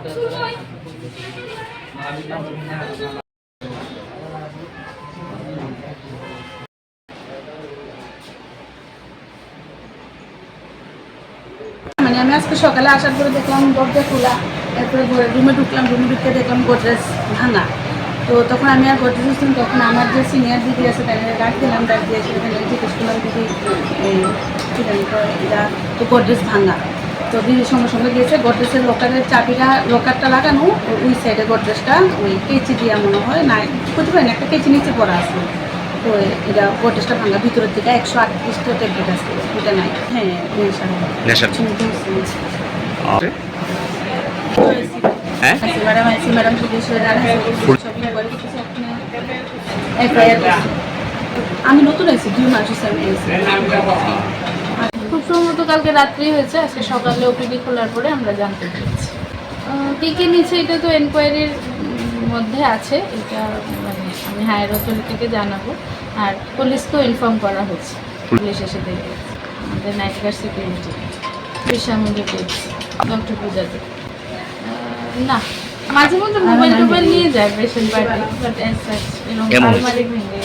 মানে আমি আজকে সকালে আসার পরে দেখলাম দরজা খোলা, এরপরে রুমে ঢুকলাম, রুমে ঢুকতে দেখলাম গোদরেজ ভাঙা। তো তখন আমি আর গোদরেজ চাইছিলাম তখন আমার যে সিনিয়র দিদি আছে, তাকে ডাক দিলাম, ডাক দিয়ে সেখানে জিজ্ঞেস করলাম, দিদি তো গোদরেজ ভাঙা। তো দিদির সঙ্গে সঙ্গে লকারের চাবিটা লকারটা লাগানো ওই সাইডে ওই কেচি দিয়া মনে হয় নাই বুঝতে পারেন একটা কেচি নিচে পড়া আছে। তো এটা ভাঙা ভিতরের দিকে একশো আটত্রিশটা ট্যাবলেট আছে ওটা নাই হ্যাঁ হ্যাঁ? ম্যাডাম আইসি এফআইআর আমি নতুন আইসি দুই মাস আমি আইসি খুব সম্ভবত কালকে রাত্রি হয়েছে আজকে সকালে ওপিডি খোলার পরে আমরা জানতে পেরেছি। কে কে নিচ্ছে এটা তো এনকোয়ারির মধ্যে আছে এটা মানে আমি হায়ার অথরিটিকে জানাব। আর পুলিশকেও ইনফর্ম করা হয়েছে পুলিশ এসে দেখে আমাদের নাইট গার্ড সিকিউরিটি বিশ্বামন্দির ডক্টর পূজাতে। না মাঝে মধ্যে মোবাইল টোবাইল নিয়ে যায় পেশেন্ট পার্টি বাট এরকম? আলমারি ভেঙে